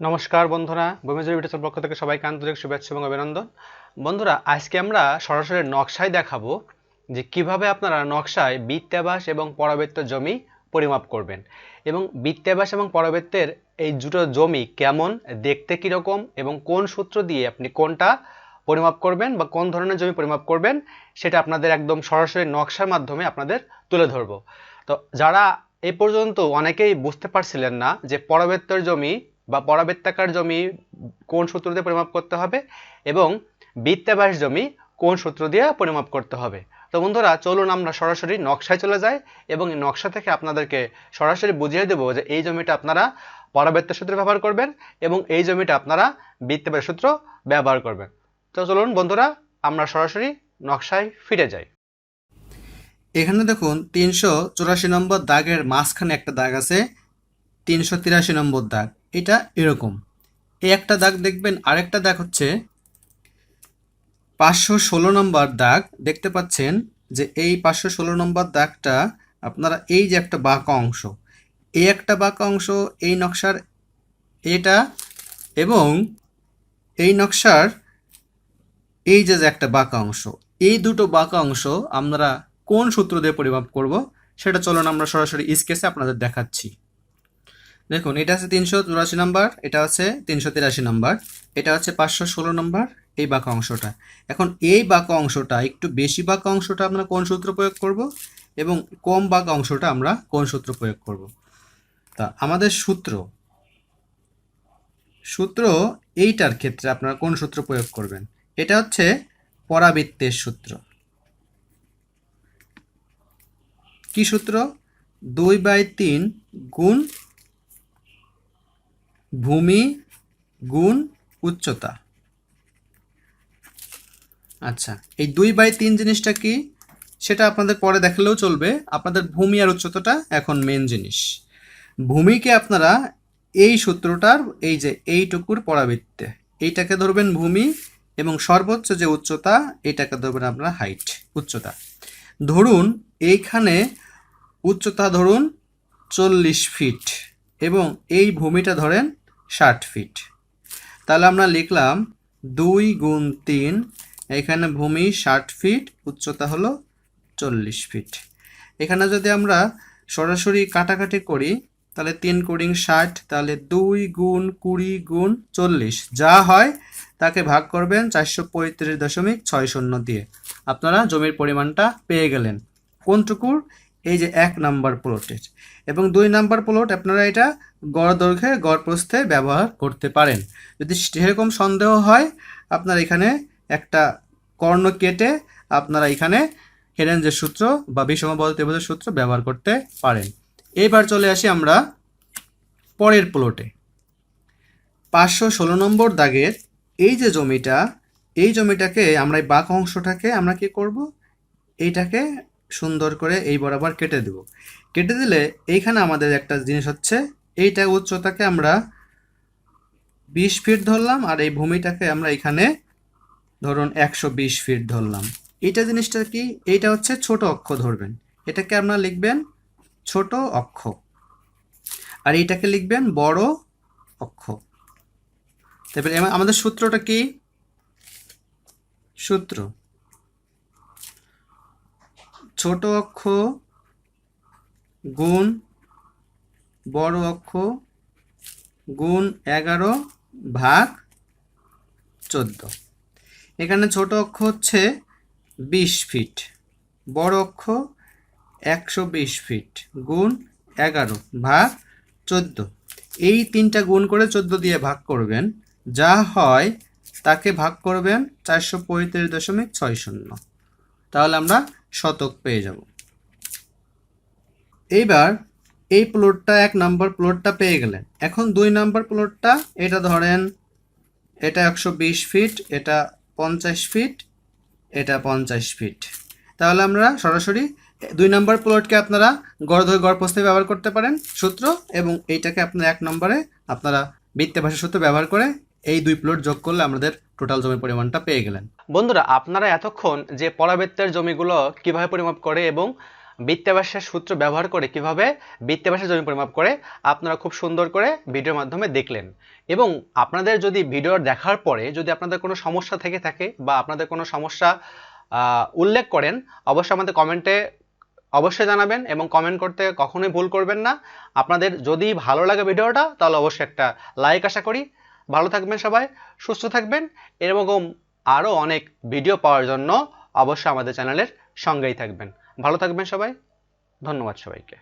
নমস্কার বন্ধুরা, ভূমিজয় ভিডিওর পক্ষ থেকে সবাইকে আন্তরিক শুভেচ্ছা এবং অভিনন্দন। বন্ধুরা, আজকে আমরা সরাসরি নকশায় দেখাবো যে কীভাবে আপনারা নকশায় বৃত্তাবাস এবং পরবৃত্ত জমি পরিমাপ করবেন এবং বৃত্তাবাস এবং পরবৃত্তের এই দুটো জমি কেমন, দেখতে কীরকম এবং কোন সূত্র দিয়ে আপনি কোনটা পরিমাপ করবেন বা কোন ধরনের জমি পরিমাপ করবেন সেটা আপনাদের একদম সরাসরি নকশার মাধ্যমে আপনাদের তুলে ধরবো। তো যারা এ পর্যন্ত অনেকেই বুঝতে পারছিলেন না যে পরবৃত্তের জমি বা পরাবৃত্তাকার জমি কোন সূত্র দিয়ে পরিমাপ করতে হবে এবং বৃত্তাবাস জমি কোন সূত্র দিয়ে পরিমাপ করতে হবে। তো বন্ধুরা, চলুন আমরা সরাসরি নকশায় চলে যাই এবং নকশা থেকে আপনাদেরকে সরাসরি বুঝিয়ে দেবো যে এই জমিটা আপনারা পরাবৃত্ত সূত্র ব্যবহার করবেন এবং এই জমিটা আপনারা বৃত্তাবাস সূত্র ব্যবহার করবেন। তো চলুন বন্ধুরা, আমরা সরাসরি নকশায় ফিরে যাই। এখানে দেখুন, তিনশো চুরাশি নম্বর দাগের মাঝখানে একটা দাগ আছে, তিনশো তিরাশি নম্বর দাগ। এটা এরকম। এই একটা দাগ দেখবেন, আরেকটা দাগ হচ্ছে পাঁচশো ষোলো নম্বর দাগ। দেখতে পাচ্ছেন যে এই পাঁচশো ষোলো নম্বর দাগটা আপনারা এই যে একটা বাঁকা অংশ, এই একটা বাঁকা অংশ, এই নকশার এটা এবং এই নকশার এই যে যে একটা বাঁকা অংশ, এই দুটো বাঁকা অংশ আমরা কোন সূত্র দিয়ে পরিমাপ করব, সেটা চলুন আমরা সরাসরি স্কেচে আপনাদের দেখাচ্ছি। দেখুন, এটা আছে তিনশো চুরাশি নাম্বার, এটা হচ্ছে তিনশো তিরাশি নাম্বার, এটা হচ্ছে পাঁচশো ষোলো নাম্বার এই বাঁকা অংশটা। এখন এই বাঁকা অংশটা, একটু বেশি বাঁকা অংশটা আমরা কোন সূত্র প্রয়োগ করব এবং কম বাঁকা অংশটা আমরা কোন সূত্র প্রয়োগ করব? তা আমাদের সূত্র সূত্র এইটার ক্ষেত্রে আপনারা কোন সূত্র প্রয়োগ করবেন? এটা হচ্ছে পরাবৃত্তের সূত্র। কি সূত্র? দুই বাই তিন গুণ ভূমি, গুণ, উচ্চতা। আচ্ছা এই দুই বাই তিন জিনিসটা কি? সেটা আপনাদের পরে দেখালেও চলবে। আপনাদের ভূমি আর উচ্চতাটা এখন মেন জিনিস। ভূমিকে আপনারা এই সূত্রটার, এই যে এইটুকুর পরাবৃত্তে, এইটাকে ধরবেন ভূমি এবং সর্বোচ্চ যে উচ্চতা এটাকে ধরবেন আপনারা হাইট উচ্চতা। ধরুন, এইখানে উচ্চতা ধরুন চল্লিশ ফিট এবং এই ভূমিটা ধরেন ষাট ফিট তাহলে আমরা লিখলাম দুই গুণ তিন, এখানে ভূমি ষাট ফিট উচ্চতা হলো চল্লিশ ফিট এখানে যদি আমরা সরাসরি কাটাকাটি করি, তাহলে তিন কুড়ি ষাট, তাহলে দুই গুণ কুড়ি গুণ চল্লিশ। যা হয় তাকে ভাগ করবেন চারশো পঁয়ত্রিশ দশমিক ছয় শূন্য দিয়ে। আপনারা জমির পরিমাণটা পেয়ে গেলেন। কোনটুকুর? এই যে এক নাম্বার প্লটের এবং দুই নাম্বার প্লট আপনারা এটা গড় দৈর্ঘ্যে, গড় প্রস্থে ব্যবহার করতে পারেন। যদি সেরকম সন্দেহ হয়, আপনার এখানে একটা কর্ণ কেটে আপনারা এখানে হেরেঞ্জের সূত্র বা বিষমবল ত্রিভুজের সূত্র ব্যবহার করতে পারেন। এইবার চলে আসি আমরা পরের প্লটে পাঁচশো ষোলো নম্বর দাগের এই যে জমিটা, এই জমিটাকে আমরা এই বাঁক অংশটাকে আমরা কি করব? এইটাকে সুন্দর করে এই বরাবর কেটে দেব। কেটে দিলে এইখানে আমাদের একটা জিনিস হচ্ছে, এইটা উচ্চতাকে আমরা বিশ ফিট ধরলাম আর এই ভূমিটাকে আমরা এখানে ধরুন একশো বিশ ফিট ধরলাম। এইটা জিনিসটা কি? এইটা হচ্ছে ছোট অক্ষ ধরবেন। এটাকে আপনারা লিখবেন ছোট অক্ষ। আর এইটাকে লিখবেন বড় অক্ষ। তারপরে আমাদের সূত্রটা কি? সূত্র। ছোট অক্ষ গুণ বড় অক্ষ গুণ এগারো ভাগ চোদ্দ। এখানে ছোট অক্ষ হচ্ছে বিশ ফিট, বড় অক্ষ একশো বিশ ফিট গুণ এগারো ভাগ চোদ্দ। এই তিনটা গুণ করে চোদ্দ দিয়ে ভাগ করবেন, যা হয় তাকে ভাগ করবেন চারশো পঁয়ত্রিশ দশমিক ছয় শূন্য। তাহলে আমরা শতক পেয়ে যাব। এইবার এই প্লটটা এক নাম্বার প্লটটা পেয়ে গেলেন এখন দুই নাম্বার প্লটটা এটা ধরেন, এটা একশো বিশ ফিট এটা পঞ্চাশ ফিট এটা পঞ্চাশ ফিট তাহলে আমরা সরাসরি দুই নম্বর প্লটকে আপনারা গড় ধরে গড় প্রস্তে ব্যবহার করতে পারেন, সূত্র, এবং এইটাকে আপনারা এক নম্বরে আপনারা বৃত্তে ভাষা সূত্র ব্যবহার করে এই দুই প্লট যোগ করলে আমাদের টোটাল জমির পরিমাণটা পেয়ে গেলেন। বন্ধুরা, আপনারা এতক্ষণ যে পরাবৃত্তের জমিগুলো কীভাবে পরিমাপ করে এবং বৃত্তাবাসের সূত্র ব্যবহার করে কীভাবে বৃত্তাবাসের জমি পরিমাপ করে, আপনারা খুব সুন্দর করে ভিডিওর মাধ্যমে দেখলেন। এবং আপনাদের যদি ভিডিও দেখার পরে যদি আপনাদের কোনো সমস্যা থেকে থাকে বা আপনাদের কোনো সমস্যা উল্লেখ করেন, অবশ্যই আমাদের কমেন্টে অবশ্যই জানাবেন এবং কমেন্ট করতে কখনোই ভুল করবেন না। আপনাদের যদি ভালো লাগে ভিডিওটা, তাহলে অবশ্যই একটা লাইক আশা করি। ভালো থাকবেন সবাই, সুস্থ থাকবেন। এরকম আরও অনেক ভিডিও পাওয়ার জন্য অবশ্যই আমাদের চ্যানেলের সঙ্গেই থাকবেন। ভালো থাকবেন সবাই, ধন্যবাদ সবাইকে।